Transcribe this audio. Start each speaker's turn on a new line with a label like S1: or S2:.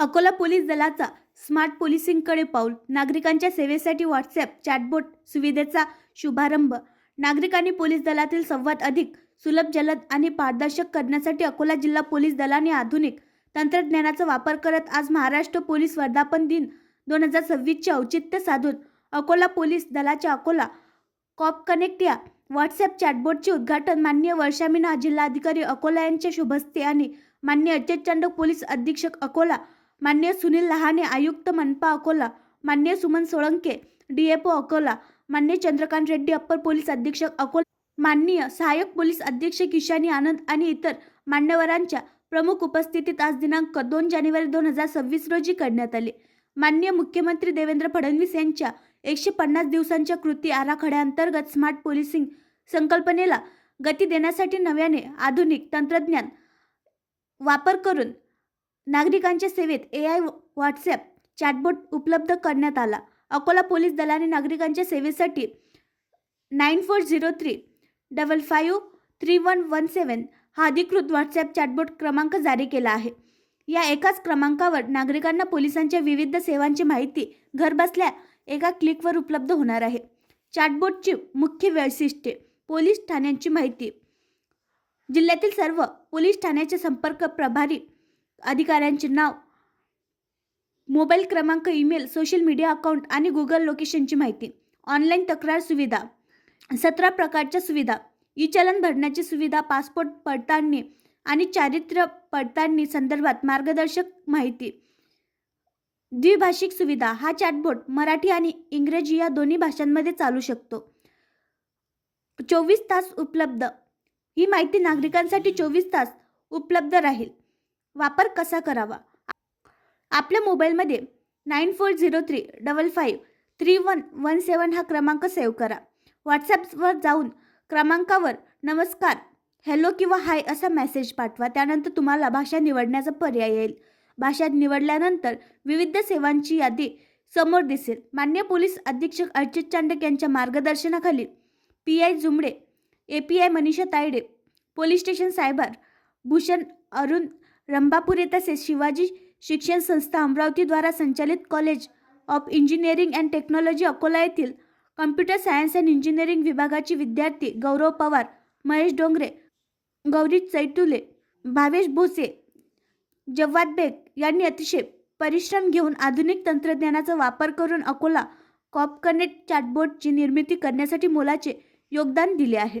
S1: Akola police दलाचा smart पोलिसिंगकडे पाऊल. नागरिकांच्या सेवेसाठी व्हॉट्सॲप चॅटबोट सुविधेचा शुभारंभ. नागरिकांनी पोलीस दलातील संवाद अधिक सुलभ जलद आणि पारदर्शक करण्यासाठी अकोला जिल्हा पोलीस दलाने आधुनिक तंत्रज्ञानाचा वापर करत आज महाराष्ट्र पोलीस वर्धापन दिन दोन हजार सव्वीसचे औचित्य साधून अकोला पोलीस दलाच्या अकोला कॉप कनेक्ट या व्हॉट्सॲप चॅटबोटचे उद्घाटन माननीय वर्षा मीना जिल्हाधिकारी अकोला यांच्या शुभस्ते आणि मान्य अजय पोलीस अधीक्षक अकोला मान्य सुनील लहाने आयुक्त मनपा अकोला मान्य सुमन सोळंके डीएपो अकोला मान्य चंद्रकांत रेड्डी अप्पर पोलीस अधीक्षक अकोला माननीय सहाय्यक पोलीस अधीक्षक ईशानी आनंद आणि इतर मान्यवरांच्या प्रमुख उपस्थितीत आज दिनांक दोन जानेवारी दोन हजार सव्वीस रोजी करण्यात आले. माननीय मुख्यमंत्री देवेंद्र फडणवीस यांच्या एकशे पन्नास दिवसांच्या कृती आराखड्याअंतर्गत स्मार्ट पोलिसिंग संकल्पनेला गती देण्यासाठी नव्याने आधुनिक तंत्रज्ञान वापर करून नागरिकांच्या सेवेत ए आय व्हॉट्सॲप चॅटबोट उपलब्ध करण्यात आला. अकोला पोलीस दलाने नागरिकांच्या सेवेसाठी nine four zero three double five three one one seven हा अधिकृत व्हॉट्सॲप चॅटबोट क्रमांक जारी केला आहे. या एकाच क्रमांकावर नागरिकांना पोलिसांच्या विविध सेवांची माहिती घरबसल्या एका क्लिकवर उपलब्ध होणार आहे. चॅटबोटची मुख्य वैशिष्ट्ये पोलीस ठाण्यांची माहिती. जिल्ह्यातील सर्व पोलीस ठाण्याचे संपर्क प्रभारी अधिकाऱ्यांचे नाव मोबाईल क्रमांक ईमेल सोशल मीडिया अकाउंट आणि गुगल लोकेशनची माहिती ऑनलाईन तक्रार सुविधा सतरा प्रकारच्या सुविधा ई चलन भरण्याची सुविधा पासपोर्ट पडताळणी आणि चारित्र्य पडताळणी संदर्भात मार्गदर्शक माहिती द्विभाषिक सुविधा हा चॅटबोट मराठी आणि इंग्रजी या दोन्ही भाषांमध्ये चालू शकतो. चोवीस तास उपलब्ध ही माहिती नागरिकांसाठी चोवीस तास उपलब्ध राहील. वापर कसा करावा? आपल्या मोबाईलमध्ये nine four zero three double five three one one seven हा क्रमांक सेव्ह करा. व्हॉट्सॲपवर जाऊन क्रमांकावर नमस्कार हॅलो किंवा हाय असा मेसेज पाठवा. त्यानंतर तुम्हाला भाषा निवडण्याचा पर्याय येईल. भाषा निवडल्यानंतर विविध सेवांची यादी समोर दिसेल. मान्य पोलीस अधीक्षक अर्चित चांडक यांच्या मार्गदर्शनाखाली P I Jumde A P I Manisha Taide police station cyber Bhushan Arun Rambhapure तसेच शिवाजी शिक्षण संस्था अमरावतीद्वारा संचालित college of engineering and technology Akola येथील कम्प्युटर सायन्स अँड इंजिनिअरिंग विभागाचे विद्यार्थी गौरव पवार महेश डोंगरे गौरी चैटुले भावेश भोसे जव्वाद बेग यांनी अतिशय परिश्रम घेऊन आधुनिक तंत्रज्ञानाचा वापर करून अकोला कॉप कनेक्ट चॅटबोटची निर्मिती करण्यासाठी मोलाचे योगदान दिले आहे.